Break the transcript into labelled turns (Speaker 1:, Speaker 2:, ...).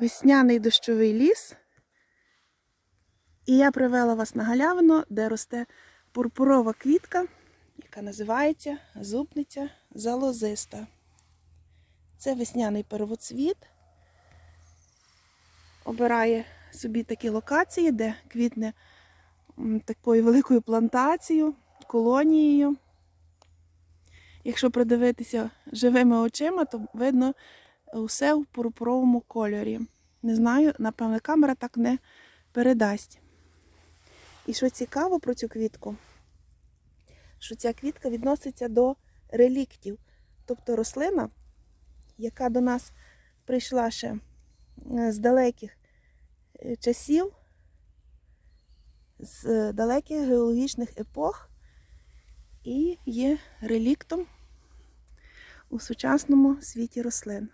Speaker 1: весняний дощовий ліс. І я привела вас на галявину, де росте пурпурова квітка, яка називається зубниця залозиста. Це весняний первоцвіт. Обирає собі такі локації, де квітне такою великою плантацією, колонією. Якщо придивитися живими очима, то видно усе в пурпуровому кольорі. Не знаю, напевне, камера так не передасть. І що цікаво про цю квітку, що ця квітка відноситься до реліктів, тобто рослина, яка до нас прийшла ще е, з далеких е, часів, з далеких геологічних епох, і є реліктом у сучасному світі рослин.